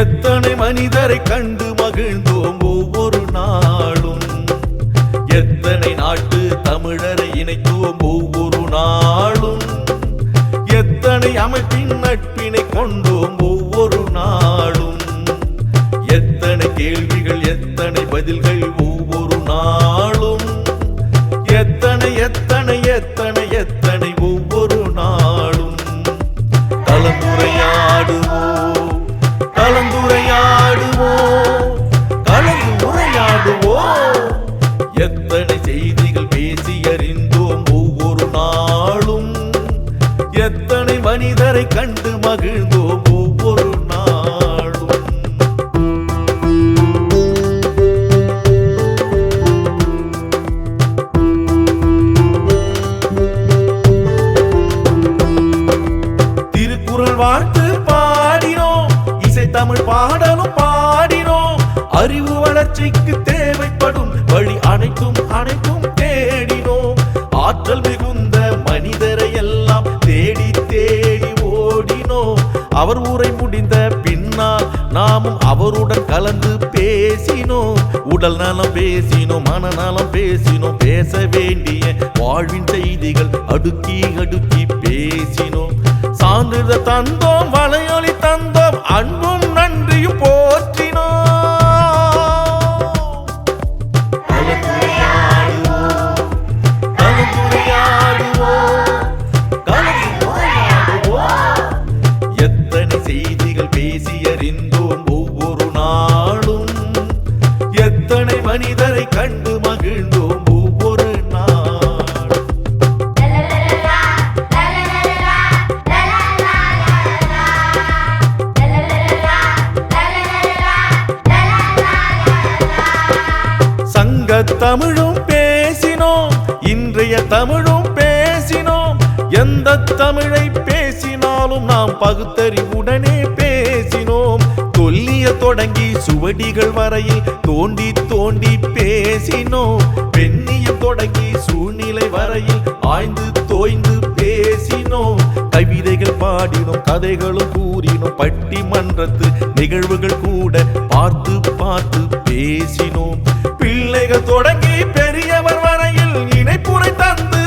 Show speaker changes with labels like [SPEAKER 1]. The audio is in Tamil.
[SPEAKER 1] எத்தனை மனிதரை கண்டு மகிழ்ந்தோம் ஒவ்வொரு நாளும்? எத்தனை நாட்டு தமிழரை இணைத்தோம் ஒவ்வொரு நாளும்? எத்தனை அமைப்பின் நட்பினை கொண்டோம் ஒவ்வொரு நாளும்? எத்தனை கேள்விகள் எத்தனை பதில்கள் ஒவ்வொரு நாளும்? எத்தனை எத்தனை எத்தனை எத்தனை மனிதரை கண்டு மகிழ்ந்தோம் ஒவ்வொரு நாளும். திருக்குறள் வாழ்த்து பாடினோம் இசை தமிழ் பாடலும் பாடினோம் அறிவு வளர்ச்சிக்கு தேவை அவர் ஊரை முடிந்த பின்னால் நாமும் அவருடன் கலந்து பேசினோம். உடல் நலம் பேசினோம் மனநலம் பேசினோம். பேச வேண்டிய வாழ்வின் செய்திகள் அடுக்கி அடுக்கி பேசினோம். சான்றிதழ் தந்தோம் வளையொலி தந்தோம். அன்பும் நன்றியும் போ தமிழும் பேசினோம் இன்றைய தமிழும் பேசினோம். எந்த தமிழை பேசினாலும் நாம் பகுத்தறிவுடனே பேசினோம். தொல்லிய தொடங்கி சுவடிகள் வரையில் தோண்டி தோண்டி பேசினோம். பெண்ணிய தொடங்கி சூழ்நிலை வரையில் ஆய்ந்து தோய்ந்து பேசினோம். கவிதைகள் பாடினோம் கதைகளும் கூறினோம். பட்டிமன்றத்து நிகழ்வுகள் கூட பார்த்து பார்த்து பேசினோம். தொடங்கி பெரியவர் வரையில் இணைப்புரை தந்து